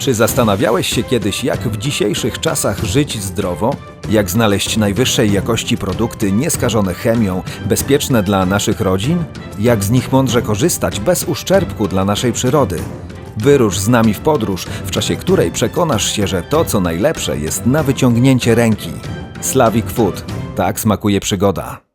Czy zastanawiałeś się kiedyś, jak w dzisiejszych czasach żyć zdrowo? Jak znaleźć najwyższej jakości produkty nieskażone chemią, bezpieczne dla naszych rodzin? Jak z nich mądrze korzystać bez uszczerbku dla naszej przyrody? Wyrusz z nami w podróż, w czasie której przekonasz się, że to, co najlepsze, jest na wyciągnięcie ręki. Slavic Food. Tak smakuje przygoda.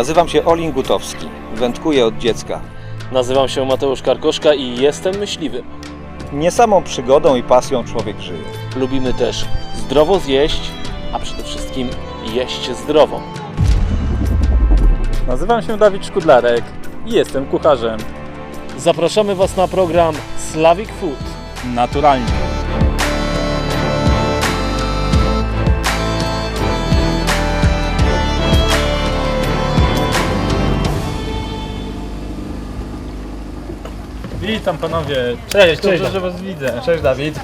Nazywam się Olin Gutowski. Wędkuję od dziecka. Nazywam się Mateusz Karkoszka i jestem myśliwym. Nie samą przygodą i pasją człowiek żyje. Lubimy też zdrowo zjeść, a przede wszystkim jeść zdrowo. Nazywam się Dawid Szkudlarek i jestem kucharzem. Zapraszamy Was na program Slavic Food. Naturalnie. Witam panowie. Cześć, Cześć, dobrze, że was widzę. Cześć Dawid.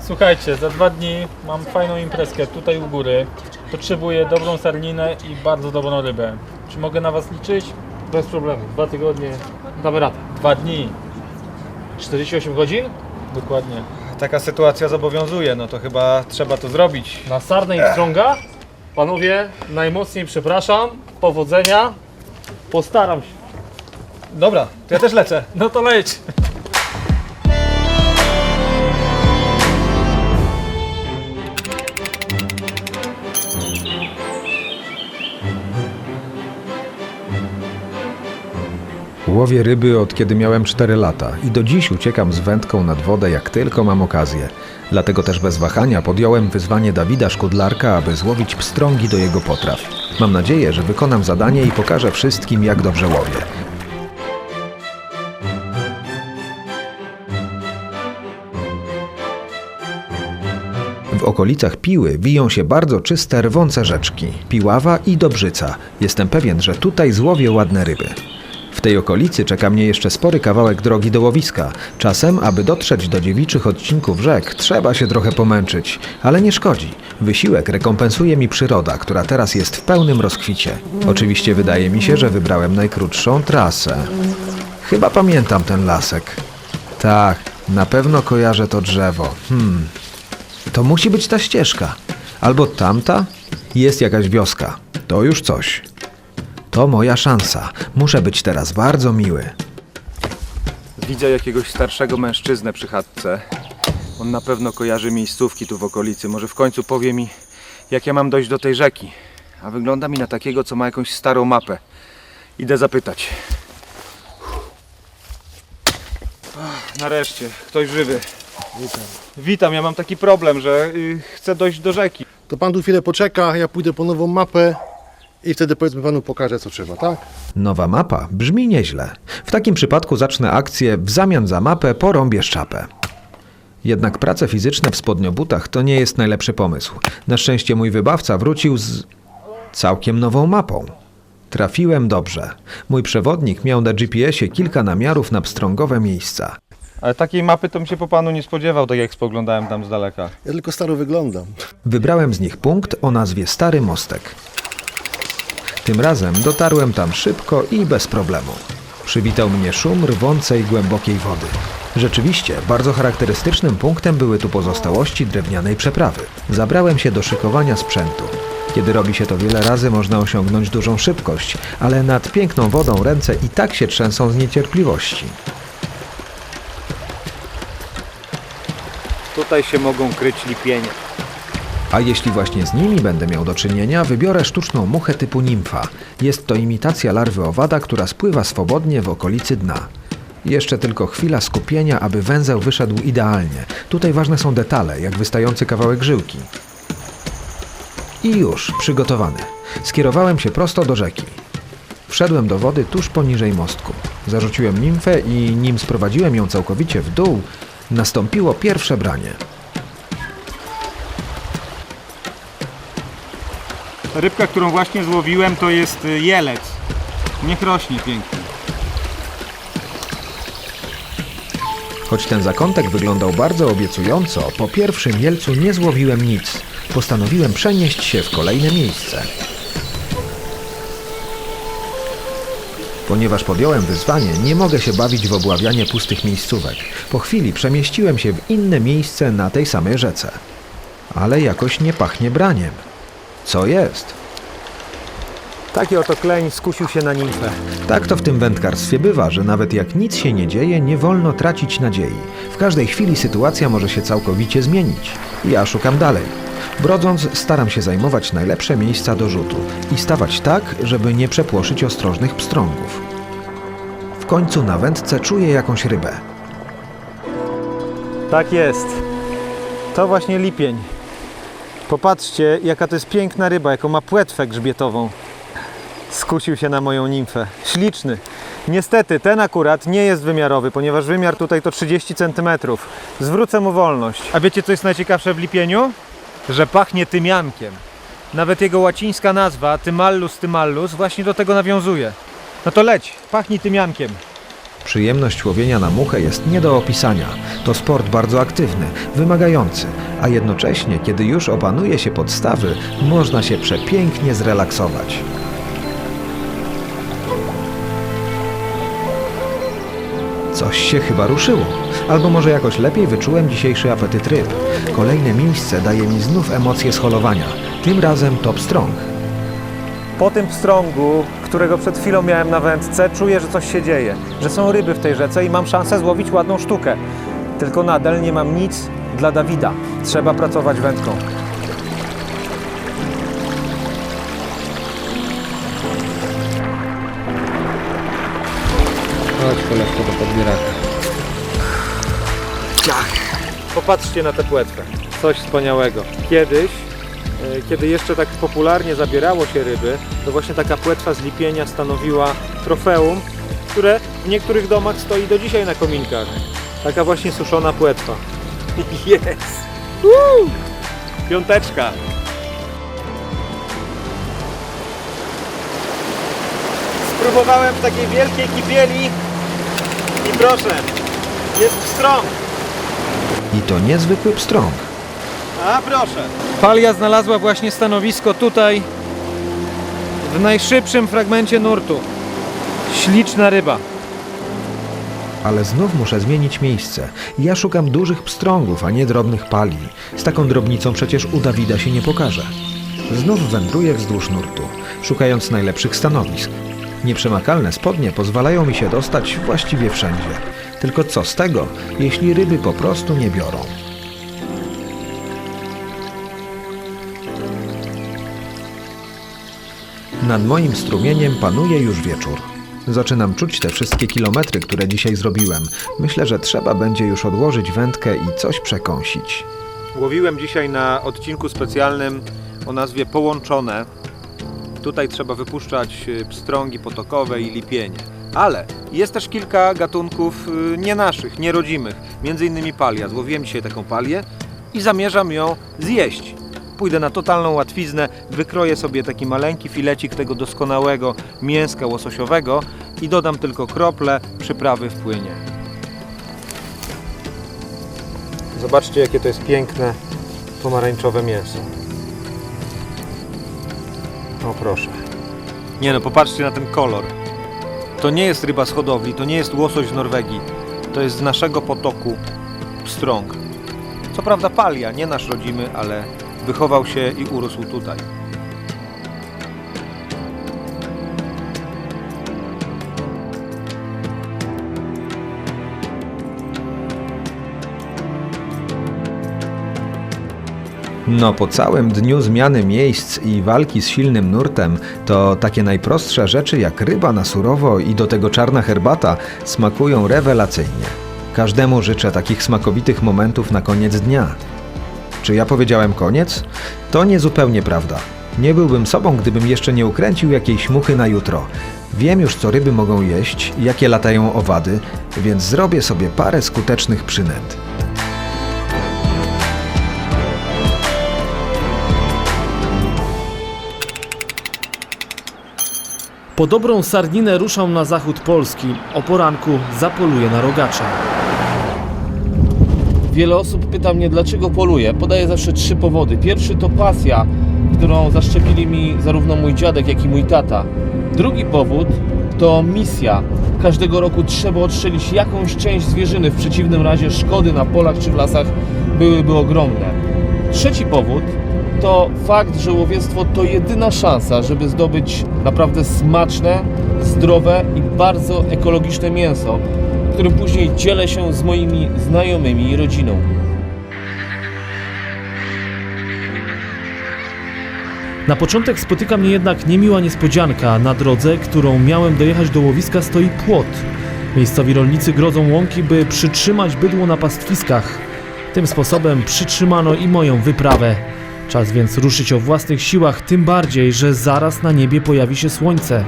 Słuchajcie, za dwa dni mam fajną imprezkę tutaj u góry. Potrzebuję dobrą sarninę i bardzo dobrą rybę. Czy mogę na was liczyć? Bez problemu. Dwa tygodnie damy radę. Dwa dni. 48 godzin? Dokładnie. Taka sytuacja zobowiązuje, no to chyba trzeba to zrobić. Na Sarnę i Pstrąga? Panowie, najmocniej przepraszam. Powodzenia. Postaram się. Dobra, to ja też lecę. No to leć. Łowię ryby od kiedy miałem 4 lata i do dziś uciekam z wędką nad wodę jak tylko mam okazję. Dlatego też bez wahania podjąłem wyzwanie Dawida Szkudlarka, aby złowić pstrągi do jego potraw. Mam nadzieję, że wykonam zadanie i pokażę wszystkim, jak dobrze łowię. W okolicach Piły wiją się bardzo czyste, rwące rzeczki Piława i Dobrzyca. Jestem pewien, że tutaj złowię ładne ryby. Tej okolicy czeka mnie jeszcze spory kawałek drogi do łowiska. Czasem, aby dotrzeć do dziewiczych odcinków rzek, trzeba się trochę pomęczyć, ale nie szkodzi. Wysiłek rekompensuje mi przyroda, która teraz jest w pełnym rozkwicie. Oczywiście wydaje mi się, że wybrałem najkrótszą trasę. Chyba pamiętam ten lasek. Tak, na pewno kojarzę to drzewo. Hmm, to musi być ta ścieżka. Albo tamta? Jest jakaś wioska. To już coś. To moja szansa. Muszę być teraz bardzo miły. Widzę jakiegoś starszego mężczyznę przy chatce. On na pewno kojarzy miejscówki tu w okolicy. Może w końcu powie mi, jak ja mam dojść do tej rzeki. A wygląda mi na takiego, co ma jakąś starą mapę. Idę zapytać. Ach, nareszcie, ktoś żywy. Witam. Witam, ja mam taki problem, że y, chcę dojść do rzeki. To pan tu chwilę poczeka, ja pójdę po nową mapę i wtedy powiedzmy panu pokażę co trzeba, tak? Nowa mapa brzmi nieźle. W takim przypadku zacznę akcję w zamian za mapę porąbię szczapę. Jednak prace fizyczne w spodniobutach to nie jest najlepszy pomysł. Na szczęście mój wybawca wrócił z całkiem nową mapą. Trafiłem dobrze. Mój przewodnik miał na GPS-ie kilka namiarów na pstrągowe miejsca. Ale takiej mapy to bym się po panu nie spodziewał, tak jak spoglądałem tam z daleka. Ja tylko staro wyglądam. Wybrałem z nich punkt o nazwie Stary Mostek. Tym razem dotarłem tam szybko i bez problemu. Przywitał mnie szum rwącej głębokiej wody. Rzeczywiście, bardzo charakterystycznym punktem były tu pozostałości drewnianej przeprawy. Zabrałem się do szykowania sprzętu. Kiedy robi się to wiele razy, można osiągnąć dużą szybkość, ale nad piękną wodą ręce i tak się trzęsą z niecierpliwości. Tutaj się mogą kryć lipienie. A jeśli właśnie z nimi będę miał do czynienia, wybiorę sztuczną muchę typu nimfa. Jest to imitacja larwy owada, która spływa swobodnie w okolicy dna. Jeszcze tylko chwila skupienia, aby węzeł wyszedł idealnie. Tutaj ważne są detale, jak wystający kawałek żyłki. I już, przygotowany. Skierowałem się prosto do rzeki. Wszedłem do wody tuż poniżej mostku. Zarzuciłem nimfę i nim sprowadziłem ją całkowicie w dół, nastąpiło pierwsze branie. Rybka, którą właśnie złowiłem, to jest y, jelec. Niech rośnie pięknie. Choć ten zakątek wyglądał bardzo obiecująco, po pierwszym mielcu nie złowiłem nic. Postanowiłem przenieść się w kolejne miejsce. Ponieważ podjąłem wyzwanie, nie mogę się bawić w obławianie pustych miejscówek. Po chwili przemieściłem się w inne miejsce na tej samej rzece. Ale jakoś nie pachnie braniem. Co jest? Taki oto kleń skusił się na nimfę. Tak to w tym wędkarstwie bywa, że nawet jak nic się nie dzieje, nie wolno tracić nadziei. W każdej chwili sytuacja może się całkowicie zmienić. Ja szukam dalej. Brodząc, staram się zajmować najlepsze miejsca do rzutu i stawać tak, żeby nie przepłoszyć ostrożnych pstrągów. W końcu na wędce czuję jakąś rybę. Tak jest. To właśnie lipień. Popatrzcie, jaka to jest piękna ryba, jaką ma płetwę grzbietową. Skusił się na moją nimfę. Śliczny. Niestety, ten akurat nie jest wymiarowy, ponieważ wymiar tutaj to 30 cm. Zwrócę mu wolność. A wiecie, co jest najciekawsze w lipieniu? Że pachnie tymiankiem. Nawet jego łacińska nazwa, Tymallus tymallus, właśnie do tego nawiązuje. No to leć, pachnij tymiankiem. Przyjemność łowienia na muchę jest nie do opisania. To sport bardzo aktywny, wymagający, a jednocześnie, kiedy już opanuje się podstawy, można się przepięknie zrelaksować. Coś się chyba ruszyło. Albo może jakoś lepiej wyczułem dzisiejszy apetyt ryb. Kolejne miejsce daje mi znów emocje scholowania. Tym razem top strong. Po tym pstrągu, którego przed chwilą miałem na wędce, czuję, że coś się dzieje, że są ryby w tej rzece i mam szansę złowić ładną sztukę. Tylko nadal nie mam nic dla Dawida. Trzeba pracować wędką. Chodź koleżko do podbieraka. Popatrzcie na tę płetwę. Coś wspaniałego. Kiedyś, kiedy jeszcze tak popularnie zabierało się ryby, to właśnie taka płetwa z lipienia stanowiła trofeum, które w niektórych domach stoi do dzisiaj na kominkach. Taka właśnie suszona płetwa. Jest! Piąteczka! Spróbowałem w takiej wielkiej kipieli i proszę, jest pstrąg. I to niezwykły pstrąg. A proszę. Palia znalazła właśnie stanowisko tutaj w najszybszym fragmencie nurtu. Śliczna ryba. Ale znów muszę zmienić miejsce. Ja szukam dużych pstrągów, a nie drobnych pali. Z taką drobnicą przecież u Dawida się nie pokaże. Znów wędruję wzdłuż nurtu, szukając najlepszych stanowisk. Nieprzemakalne spodnie pozwalają mi się dostać właściwie wszędzie. Tylko co z tego, jeśli ryby po prostu nie biorą? Nad moim strumieniem panuje już wieczór. Zaczynam czuć te wszystkie kilometry, które dzisiaj zrobiłem. Myślę, że trzeba będzie już odłożyć wędkę i coś przekąsić. Łowiłem dzisiaj na odcinku specjalnym o nazwie Połączone. Tutaj trzeba wypuszczać y, pstrągi potokowe i lipienie. Ale jest też kilka gatunków y, nie naszych, nierodzimych. Między innymi palia. Złowiłem dzisiaj taką palię i zamierzam ją zjeść. Pójdę na totalną łatwiznę, wykroję sobie taki maleńki filecik tego doskonałego mięska łososiowego i dodam tylko krople przyprawy w płynie. Zobaczcie, jakie to jest piękne pomarańczowe mięso. O proszę. Nie no, popatrzcie na ten kolor. To nie jest ryba z hodowli, to nie jest łosoś z Norwegii. To jest z naszego potoku pstrąg. Co prawda palia, nie nasz rodzimy, ale wychował się i urósł tutaj. No, po całym dniu zmiany miejsc i walki z silnym nurtem, to takie najprostsze rzeczy jak ryba na surowo i do tego czarna herbata smakują rewelacyjnie. Każdemu życzę takich smakowitych momentów na koniec dnia. Czy ja powiedziałem koniec? To niezupełnie prawda. Nie byłbym sobą, gdybym jeszcze nie ukręcił jakiejś muchy na jutro. Wiem już, co ryby mogą jeść, jakie latają owady, więc zrobię sobie parę skutecznych przynęt. Po dobrą sarninę ruszam na zachód Polski. O poranku zapoluję na rogacza. Wiele osób pyta mnie, dlaczego poluję. Podaję zawsze trzy powody. Pierwszy to pasja, którą zaszczepili mi zarówno mój dziadek, jak i mój tata. Drugi powód to misja. Każdego roku trzeba odstrzelić jakąś część zwierzyny, w przeciwnym razie szkody na polach czy w lasach byłyby ogromne. Trzeci powód to fakt, że łowiectwo to jedyna szansa, żeby zdobyć naprawdę smaczne, zdrowe i bardzo ekologiczne mięso, którym później dzielę się z moimi znajomymi i rodziną. Na początek spotyka mnie jednak niemiła niespodzianka. Na drodze, którą miałem dojechać do łowiska, stoi płot. Miejscowi rolnicy grodzą łąki, by przytrzymać bydło na pastwiskach. Tym sposobem przytrzymano i moją wyprawę. Czas więc ruszyć o własnych siłach, tym bardziej, że zaraz na niebie pojawi się słońce.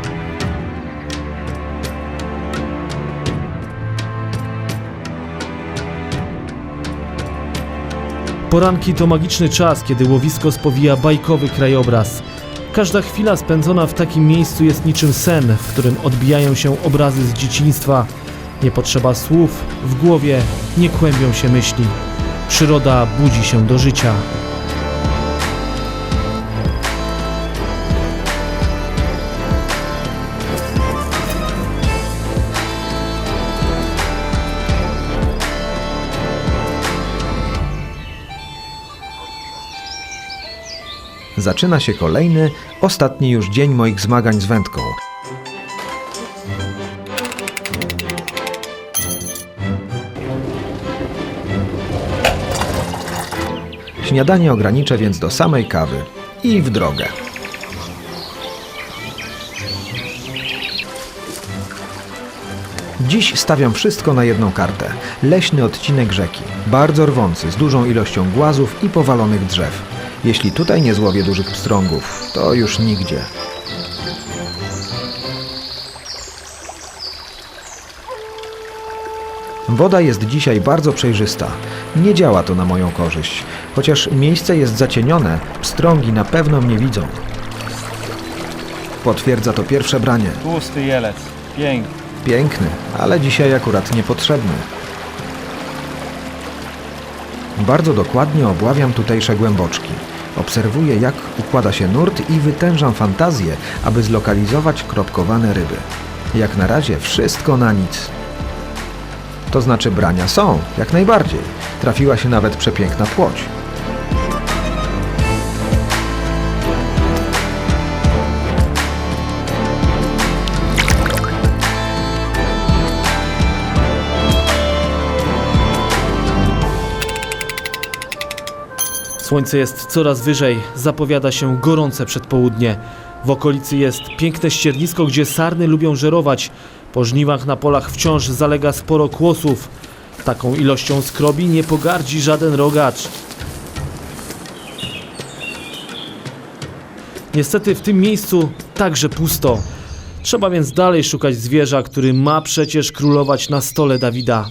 Poranki to magiczny czas, kiedy łowisko spowija bajkowy krajobraz. Każda chwila spędzona w takim miejscu jest niczym sen, w którym odbijają się obrazy z dzieciństwa. Nie potrzeba słów, w głowie nie kłębią się myśli. Przyroda budzi się do życia. Zaczyna się kolejny, ostatni już dzień moich zmagań z wędką. Śniadanie ograniczę więc do samej kawy i w drogę. Dziś stawiam wszystko na jedną kartę. Leśny odcinek rzeki, bardzo rwący, z dużą ilością głazów i powalonych drzew. Jeśli tutaj nie złowię dużych pstrągów, to już nigdzie. Woda jest dzisiaj bardzo przejrzysta. Nie działa to na moją korzyść. Chociaż miejsce jest zacienione, pstrągi na pewno mnie widzą. Potwierdza to pierwsze branie. Tłusty jelec. Piękny. Piękny, ale dzisiaj akurat niepotrzebny. Bardzo dokładnie obławiam tutejsze głęboczki. Obserwuję, jak układa się nurt i wytężam fantazję, aby zlokalizować kropkowane ryby. Jak na razie wszystko na nic. To znaczy brania są, jak najbardziej. Trafiła się nawet przepiękna płoć. Słońce jest coraz wyżej, zapowiada się gorące przedpołudnie. W okolicy jest piękne ściernisko, gdzie sarny lubią żerować. Po żniwach na polach wciąż zalega sporo kłosów. Taką ilością skrobi nie pogardzi żaden rogacz. Niestety w tym miejscu także pusto. Trzeba więc dalej szukać zwierza, który ma przecież królować na stole Dawida.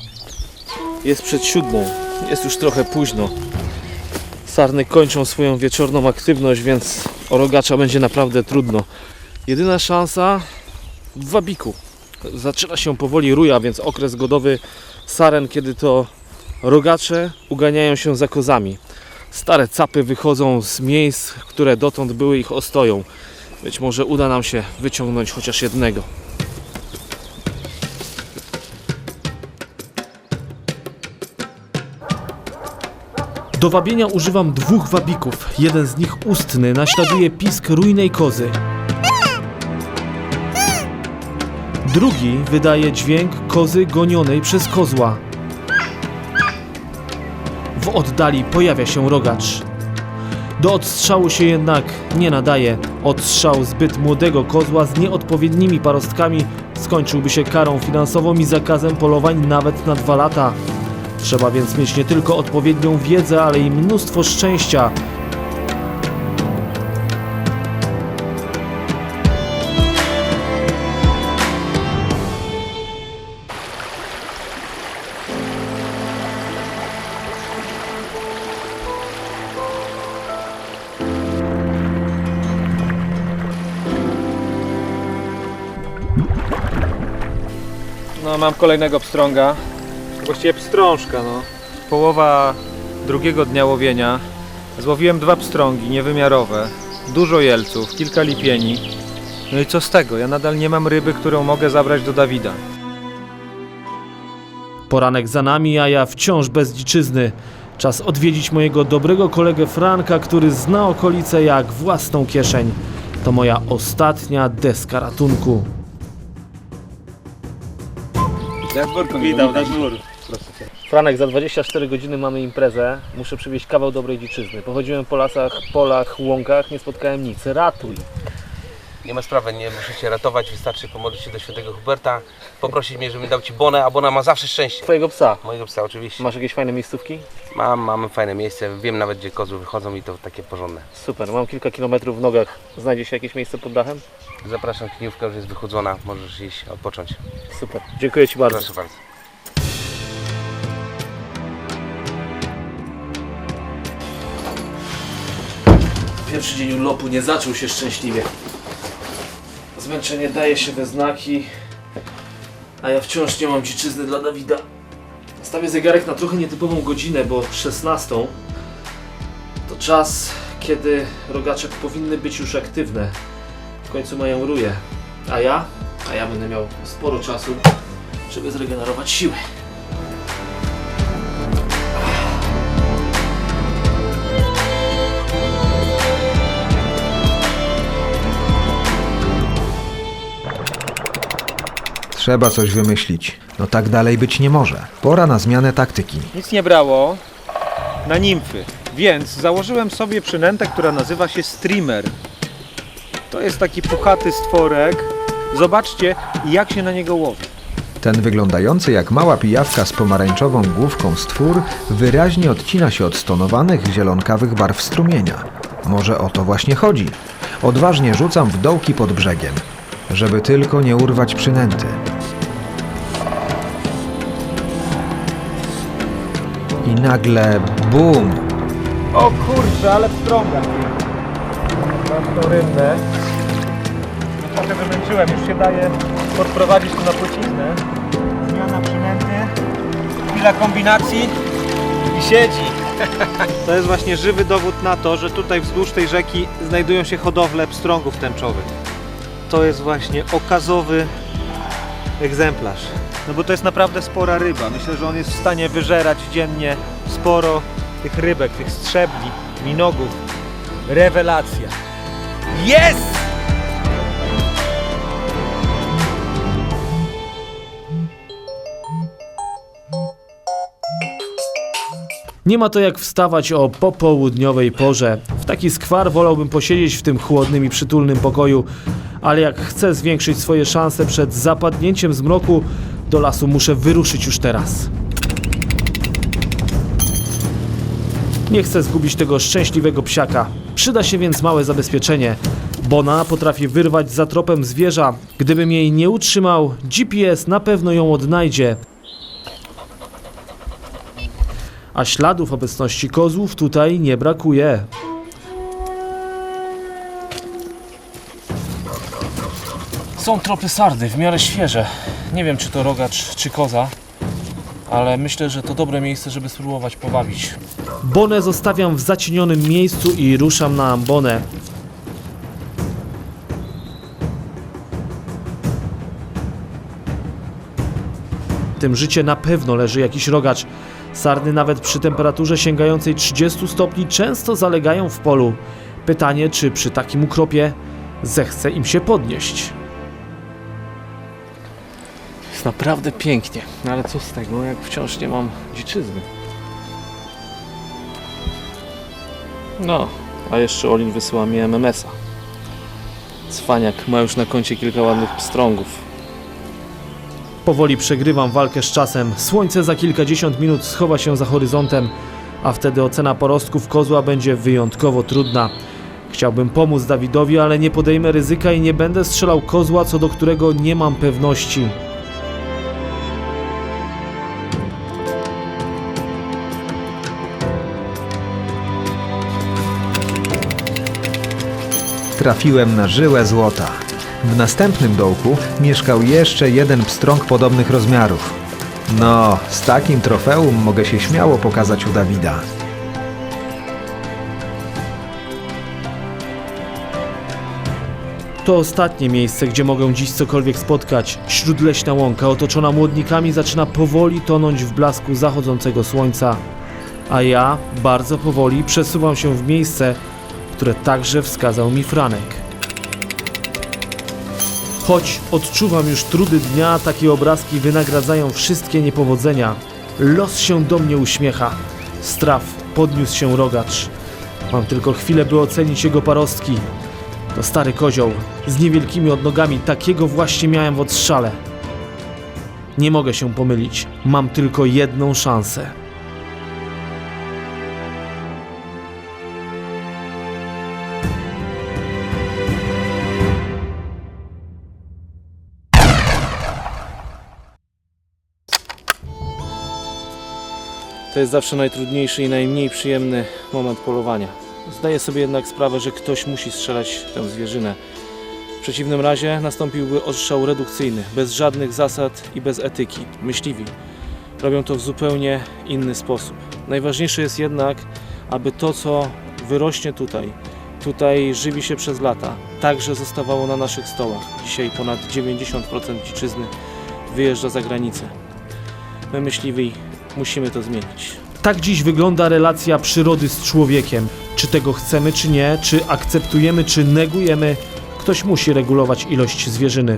Jest przed siódmą, jest już trochę późno. Sarny kończą swoją wieczorną aktywność, więc o rogacza będzie naprawdę trudno. Jedyna szansa w wabiku. Zaczyna się powoli ruja, więc okres godowy saren, kiedy to rogacze uganiają się za kozami. Stare capy wychodzą z miejsc, które dotąd były ich ostoją. Być może uda nam się wyciągnąć chociaż jednego. Do wabienia używam dwóch wabików. Jeden z nich ustny naśladuje pisk rujnej kozy. Drugi wydaje dźwięk kozy gonionej przez kozła. W oddali pojawia się rogacz. Do odstrzału się jednak nie nadaje. Odstrzał zbyt młodego kozła z nieodpowiednimi parostkami skończyłby się karą finansową i zakazem polowań nawet na dwa lata. Trzeba więc mieć nie tylko odpowiednią wiedzę, ale i mnóstwo szczęścia, No, mam kolejnego pstrąga. Właściwie pstrążka, no. Połowa drugiego dnia łowienia. Złowiłem dwa pstrągi niewymiarowe, dużo jelców, kilka lipieni. No i co z tego? Ja nadal nie mam ryby, którą mogę zabrać do Dawida. Poranek za nami, a ja wciąż bez dziczyzny. Czas odwiedzić mojego dobrego kolegę Franka, który zna okolice jak własną kieszeń. To moja ostatnia deska ratunku. Witam na dwór. Franek, za 24 godziny mamy imprezę. Muszę przywieźć kawał dobrej dziczyzny. Pochodziłem po lasach, polach, łąkach, nie spotkałem nic. Ratuj. Nie ma sprawy, nie muszę cię ratować, wystarczy pomodlić się do świętego Huberta, poprosić mnie, żebym dał ci bonę, a bona ma zawsze szczęście. Twojego psa. Mojego psa oczywiście. Masz jakieś fajne miejscówki? Mam, mamy fajne miejsce, wiem nawet gdzie kozły wychodzą i to takie porządne. Super, mam kilka kilometrów w nogach. Znajdzie się jakieś miejsce pod dachem? Zapraszam, kniówka już jest wychudzona, możesz iść odpocząć. Super, dziękuję Ci bardzo. Proszę bardzo. Pierwszy dzień urlopu nie zaczął się szczęśliwie. Zmęczenie daje się we znaki, a ja wciąż nie mam dziczyzny dla Dawida. Stawię zegarek na trochę nietypową godzinę, bo 16 to czas, kiedy rogaczek powinny być już aktywne. W końcu mają ruje. A ja? A ja będę miał sporo czasu, żeby zregenerować siły. Trzeba coś wymyślić. No tak dalej być nie może. Pora na zmianę taktyki. Nic nie brało na nimfy, więc założyłem sobie przynętę, która nazywa się streamer. To jest taki puchaty stworek. Zobaczcie, jak się na niego łowi. Ten wyglądający jak mała pijawka z pomarańczową główką stwór wyraźnie odcina się od stonowanych zielonkawych barw strumienia. Może o to właśnie chodzi. Odważnie rzucam w dołki pod brzegiem, żeby tylko nie urwać przynęty. I nagle BUM! O kurczę, ale pstrąga. Mam tą rybę. Trochę wymęczyłem, już się daje podprowadzić tu na płciznę. Zmiana przynęty, chwila kombinacji i siedzi. To jest właśnie żywy dowód na to, że tutaj wzdłuż tej rzeki znajdują się hodowle pstrągów tęczowych. To jest właśnie okazowy egzemplarz. No bo to jest naprawdę spora ryba. Myślę, że on jest w stanie wyżerać dziennie sporo tych rybek, tych strzebli, minogów. Rewelacja. Jest! Nie ma to jak wstawać o popołudniowej porze. W taki skwar wolałbym posiedzieć w tym chłodnym i przytulnym pokoju, ale jak chcę zwiększyć swoje szanse przed zapadnięciem zmroku, do lasu muszę wyruszyć już teraz. Nie chcę zgubić tego szczęśliwego psiaka. Przyda się więc małe zabezpieczenie. Bona potrafi wyrwać za tropem zwierza. Gdybym jej nie utrzymał, GPS na pewno ją odnajdzie. A śladów obecności kozłów tutaj nie brakuje. Są tropy sardy, w miarę świeże. Nie wiem, czy to rogacz, czy koza, ale myślę, że to dobre miejsce, żeby spróbować pobawić. Bonę zostawiam w zacienionym miejscu i ruszam na ambonę. W tym życie na pewno leży jakiś rogacz. Sarny nawet przy temperaturze sięgającej 30 stopni często zalegają w polu. Pytanie, czy przy takim ukropie zechce im się podnieść. Naprawdę pięknie, no ale co z tego, jak wciąż nie mam dziczyzny. No, a jeszcze Olin wysyła mi MMS-a. Cwaniak ma już na koncie kilka ładnych pstrągów. Powoli przegrywam walkę z czasem. Słońce za kilkadziesiąt minut schowa się za horyzontem, a wtedy ocena porostków kozła będzie wyjątkowo trudna. Chciałbym pomóc Dawidowi, ale nie podejmę ryzyka i nie będę strzelał kozła, co do którego nie mam pewności. Trafiłem na żyłę złota. W następnym dołku mieszkał jeszcze jeden pstrąg podobnych rozmiarów. No, z takim trofeum mogę się śmiało pokazać u Dawida. To ostatnie miejsce, gdzie mogę dziś cokolwiek spotkać. Śródleśna łąka otoczona młodnikami zaczyna powoli tonąć w blasku zachodzącego słońca. A ja bardzo powoli przesuwam się w miejsce, które także wskazał mi Franek. Choć odczuwam już trudy dnia, takie obrazki wynagradzają wszystkie niepowodzenia. Los się do mnie uśmiecha. Straw podniósł się rogacz. Mam tylko chwilę, by ocenić jego parostki. To stary kozioł, z niewielkimi odnogami, takiego właśnie miałem w odstrzale. Nie mogę się pomylić, mam tylko jedną szansę. To jest zawsze najtrudniejszy i najmniej przyjemny moment polowania. Zdaję sobie jednak sprawę, że ktoś musi strzelać tę zwierzynę. W przeciwnym razie nastąpiłby ostrzał redukcyjny, bez żadnych zasad i bez etyki. Myśliwi robią to w zupełnie inny sposób. Najważniejsze jest jednak, aby to, co wyrośnie tutaj, tutaj żywi się przez lata, także zostawało na naszych stołach. Dzisiaj ponad 90% dziczyzny wyjeżdża za granicę. My myśliwi musimy to zmienić. Tak dziś wygląda relacja przyrody z człowiekiem. Czy tego chcemy, czy nie, czy akceptujemy, czy negujemy, ktoś musi regulować ilość zwierzyny.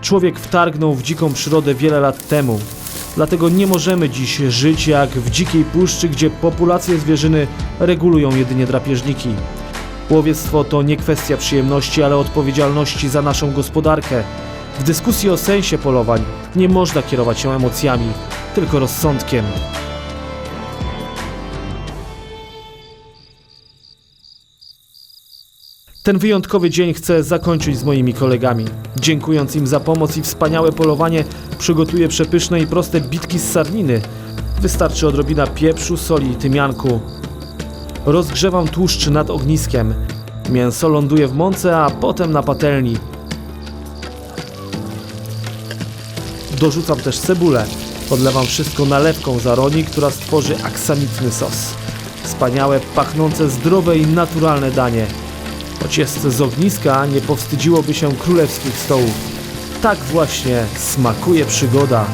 Człowiek wtargnął w dziką przyrodę wiele lat temu. Dlatego nie możemy dziś żyć jak w dzikiej puszczy, gdzie populację zwierzyny regulują jedynie drapieżniki. Łowiectwo to nie kwestia przyjemności, ale odpowiedzialności za naszą gospodarkę. W dyskusji o sensie polowań nie można kierować się emocjami, tylko rozsądkiem. Ten wyjątkowy dzień chcę zakończyć z moimi kolegami. Dziękując im za pomoc i wspaniałe polowanie, przygotuję przepyszne i proste bitki z sarniny. Wystarczy odrobina pieprzu, soli i tymianku. Rozgrzewam tłuszcz nad ogniskiem. Mięso ląduje w mące, a potem na patelni. Dorzucam też cebulę. Podlewam wszystko nalewką z aroni, która stworzy aksamitny sos. Wspaniałe, pachnące, zdrowe i naturalne danie. Choć jest z ogniska, nie powstydziłoby się królewskich stołów. Tak właśnie smakuje przygoda.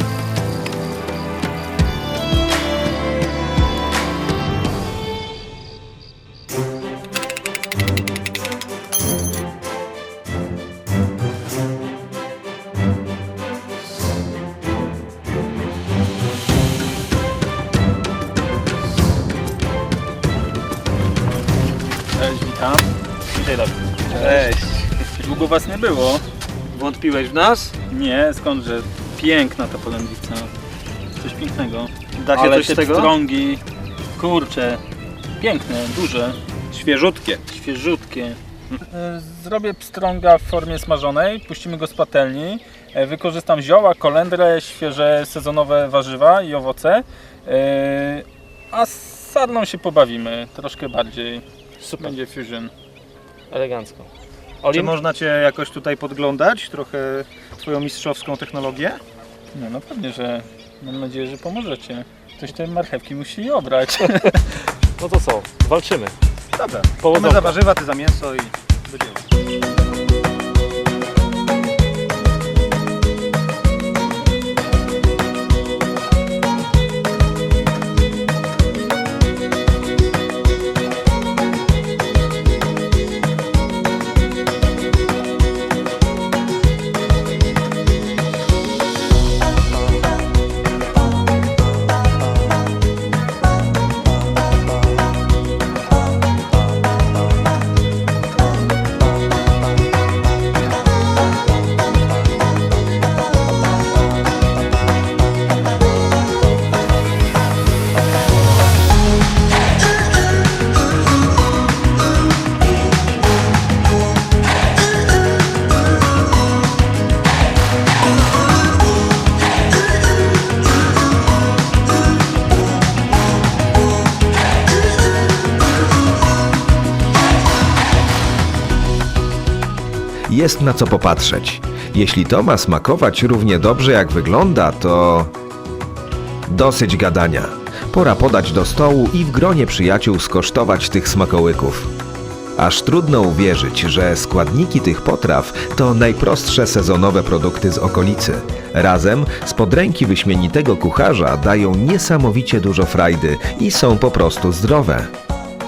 Było. Wątpiłeś w nas? Nie, skądże. Piękna ta polędwica. Coś pięknego. Da się Ale coś te z tego? pstrągi, kurcze, piękne, duże, Świeżutkie. świeżutkie. E, Zrobię pstrąga w formie smażonej, puścimy go z patelni. E, Wykorzystam zioła, kolendrę, świeże sezonowe warzywa i owoce. E, A z sarną się pobawimy troszkę bardziej. Super, Będzie fusion. elegancko. Czy można Cię jakoś tutaj podglądać? Trochę Twoją mistrzowską technologię? Nie, no pewnie, że mam nadzieję, że pomożecie. Ktoś te marchewki musi obrać. No to co, walczymy. Dobra. My Powodzonka. za warzywa, Ty za mięso i do dzieła. Jest na co popatrzeć. Jeśli to ma smakować równie dobrze jak wygląda, to dosyć gadania. Pora podać do stołu i w gronie przyjaciół skosztować tych smakołyków. Aż trudno uwierzyć, że składniki tych potraw to najprostsze sezonowe produkty z okolicy. Razem z podręki wyśmienitego kucharza dają niesamowicie dużo frajdy i są po prostu zdrowe.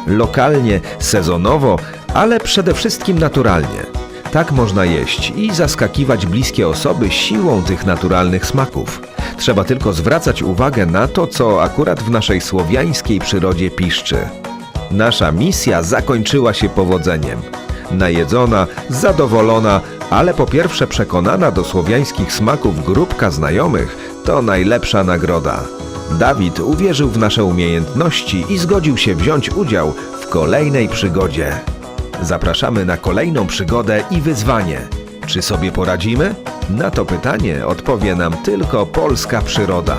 Lokalnie, sezonowo, ale przede wszystkim naturalnie. Tak można jeść i zaskakiwać bliskie osoby siłą tych naturalnych smaków. Trzeba tylko zwracać uwagę na to, co akurat w naszej słowiańskiej przyrodzie piszczy. Nasza misja zakończyła się powodzeniem. Najedzona, zadowolona, ale po pierwsze przekonana do słowiańskich smaków grupka znajomych to najlepsza nagroda. Dawid uwierzył w nasze umiejętności i zgodził się wziąć udział w kolejnej przygodzie. Zapraszamy na kolejną przygodę i wyzwanie. Czy sobie poradzimy? Na to pytanie odpowie nam tylko polska przyroda.